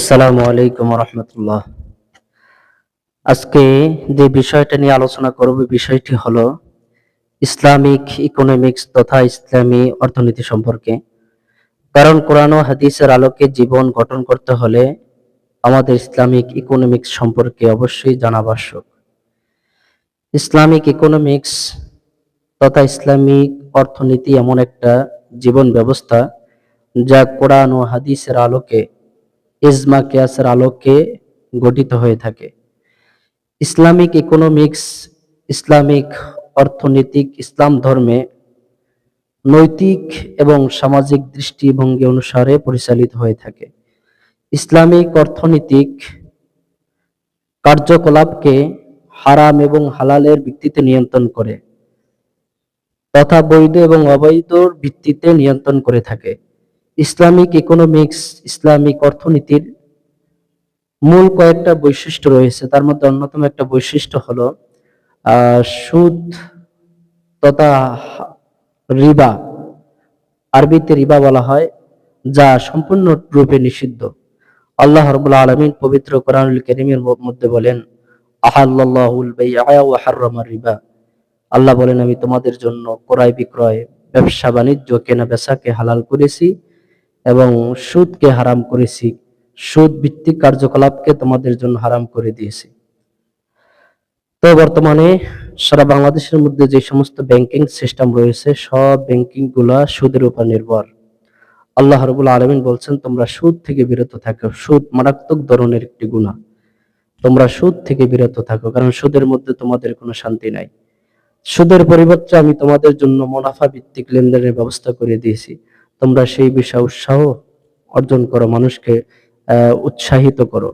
আসসালামু আলাইকুম রহমতুল্লাহ আজকে যে বিষয়টা নিয়ে আলোচনা করব বিষয়টি হলো ইসলামিক ইকোনমিক্স তথা ইসলামী অর্থনীতি সম্পর্কে। কারণ কোরআন হাদিসের আলোকে জীবন গঠন করতে হলে আমাদের ইসলামিক ইকোনমিক্স সম্পর্কে অবশ্যই জানা আবশ্যক। ইসলামিক ইকোনমিক্স তথা ইসলামিক অর্থনীতি এমন একটা জীবন ব্যবস্থা যা কোরআন ও হাদিসের আলোকে ইজমা কেয়াসের আলোকে গঠিত হয়ে থাকে। ইসলামিক ইকোনমিক্স, ইসলামিক অর্থনৈতিক, ইসলাম ধর্মে নৈতিক এবং সামাজিক দৃষ্টিভঙ্গি অনুসারে পরিচালিত হয়ে থাকে। ইসলামিক অর্থনৈতিক কার্যকলাপকে হারাম এবং হালালের ভিত্তিতে নিয়ন্ত্রণ করে, তথা বৈধ এবং অবৈধ ভিত্তিতে নিয়ন্ত্রণ করে থাকে। ইসলামিক ইকোনমিক্স ইসলামিক অর্থনীতির মূল কয়েকটা বৈশিষ্ট্য রয়েছে। তার মধ্যে অন্যতম একটা বৈশিষ্ট্য হলো সুদ তথা রিবা, আরবিতে রিবা বলা হয়, যা সম্পূর্ণ রূপে নিষিদ্ধ। আল্লাহ রবুল্লা আলমিন পবিত্র কোরআনুল করিমের মধ্যে বলেন রিবা। আল্লাহ বলেন, আমি তোমাদের জন্য ক্রয় বিক্রয় ব্যবসা বাণিজ্য কেনা বেচাকে হালাল করেছি। এবং সুদকে হারাম করেছি। সুদ ভিত্তিক কার্যকলাপকে তোমাদের জন্য হারাম করে দিয়েছি। তো বর্তমানে সারা বাংলাদেশের মধ্যে যে সমস্ত ব্যাংকিং সিস্টেম রয়েছে, সব ব্যাংকিংগুলা সুদের উপর নির্ভর। আল্লাহ রবুল আলমিন বলছেন, তোমরা সুদ থেকে বিরত থাকো। সুদ মারাত্মক ধরনের একটি গুণা তোমরা সুদ থেকে বিরত থাকো, কারণ সুদের মধ্যে তোমাদের কোনো শান্তি নাই। সুদের পরিবর্তে আমি তোমাদের জন্য মুনাফা ভিত্তিক লেনদেনের ব্যবস্থা করে দিয়েছি। তোমরা সেই বিষয়ে উৎসাহ অর্জন করো, মানুষকে উৎসাহিত করো।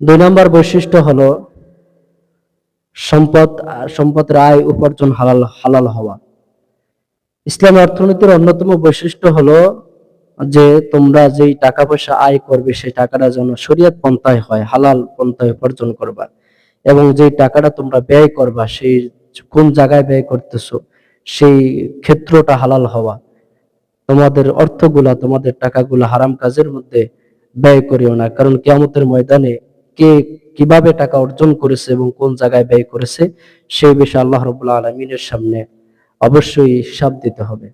দুই নম্বর বৈশিষ্ট্য হলো সম্পদ সম্পদের আয় উপার্জন হালাল হালাল হওয়া। ইসলামী অর্থনীতির অন্যতম বৈশিষ্ট্য হলো যে তোমরা যেই টাকা পয়সা আয় করবে, সেই টাকাটা যেন শরীয়ত পন্থায় হয়, হালাল পন্থায় উপার্জন করবা। এবং যেই টাকাটা তোমরা ব্যয় করবা, সেই কোন জায়গায় ব্যয় করতেছো, সেই ক্ষেত্রটা হালাল হওয়া। তোমাদের অর্থগুলা, তোমাদের টাকাগুলা হারাম কাজের মধ্যে ব্যয় করিও না। কারণ কিয়ামতের ময়দানে কে কীভাবে টাকা অর্জন করেছে এবং কোন জায়গায় ব্যয় করেছে সেই বিষয়ে আল্লাহ রবুল্লা আলমিনের সামনে অবশ্যই হিসাব দিতে হবে।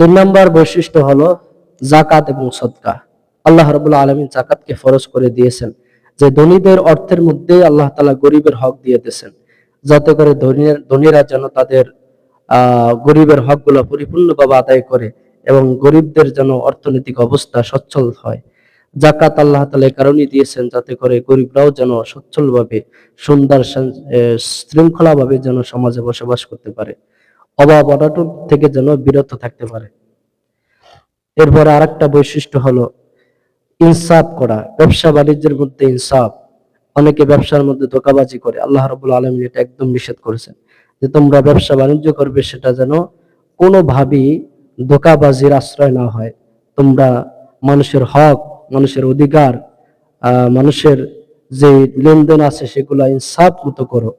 তিন নম্বর বৈশিষ্ট্য হলো জাকাত এবং সদকা। আল্লাহ রবুল্লা আলমিন জাকাতকে ফরজ করে দিয়েছেন, যে ধনীদের অর্থের মধ্যে আল্লাহ তালা গরিবের হক দিয়ে দিয়েছেন। যাতে করে ধনীর যেন তাদের গরিবের হকগুলো পরিপূর্ণভাবে আদায় করে এবং গরিবদের যেন অর্থনৈতিক অবস্থা সচ্ছল হয়। জাকাত আল্লাহ তালা এই কারণেই দিয়েছেন যাতে করে গরিবরাও যেন সচ্ছলভাবে, সুন্দর শৃঙ্খলা ভাবে যেন সমাজে বসবাস করতে পারে। অভাব অনাটন থেকে যেন বিরত থাকতে পারে। এরপরে আরেকটা বৈশিষ্ট্য হলো ইনসাফ করা, ব্যবসা বাণিজ্যের মধ্যে ইনসাফ। অনেকে ব্যবসার মধ্যে ধোকাবাজি করে, আল্লাহ রবুল আলমিন এটা একদম নিষেধ করেছেন। যে তোমরা ব্যবসা বাণিজ্য করবে, সেটা যেন কোনোভাবেই ধোকাবাজির আশ্রয় না হয়। তোমরা মানুষের হক, মানুষের অধিকার মানুষের যে লেনদেন আছে, সেগুলো ইনসাফ মতো করো।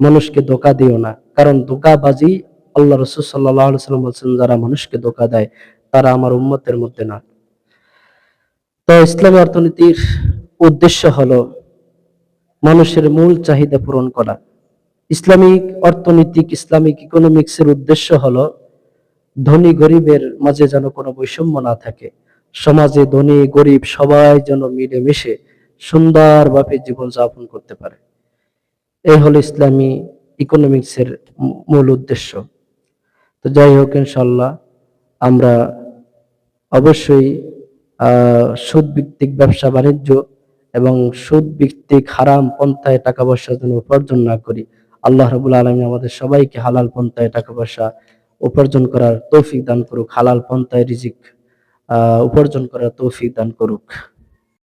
মানুষকে ধোকা দিও না। কারণ ধোকাবাজি আল্লাহ রসুল সাল্লাহ সাল্লাম বলছেন, যারা মানুষকে ধোকা দেয়, তারা আমার উম্মতের মধ্যে না। তো ইসলামী অর্থনীতির উদ্দেশ্য হলো মানুষের মূল চাহিদা পূরণ করা। ইসলামিক অর্থনৈতিক, ইসলামিক ইকোনমিক্সের উদ্দেশ্য হলো, ধনী গরিবের মাঝে যেন কোনো বৈষম্য না থাকে। সমাজে ধনী, গরিব সবাই যেন মিলেমিশে সুন্দরভাবে জীবন যাপন করতে পারে। এই হলো ইসলামী ইকোনমিক্সের মূল উদ্দেশ্য। তো যাই হোক ইনশাল্লাহ আমরা অবশ্যই সুদ ভিত্তিক ব্যবসা বাণিজ্য এবং সুদ ভিত্তিক হারাম পন্থায় টাকা পয়সা যেন উপার্জন না করি আল্লাহ রবুল আলমী আমাদের সবাইকে হালাল পন্থায় টাকা পয়সা উপার্জন করার তৌফিক দান করুক, হালাল পন্থায় রিজিক উপার্জন করার তৌফিক দান করুক।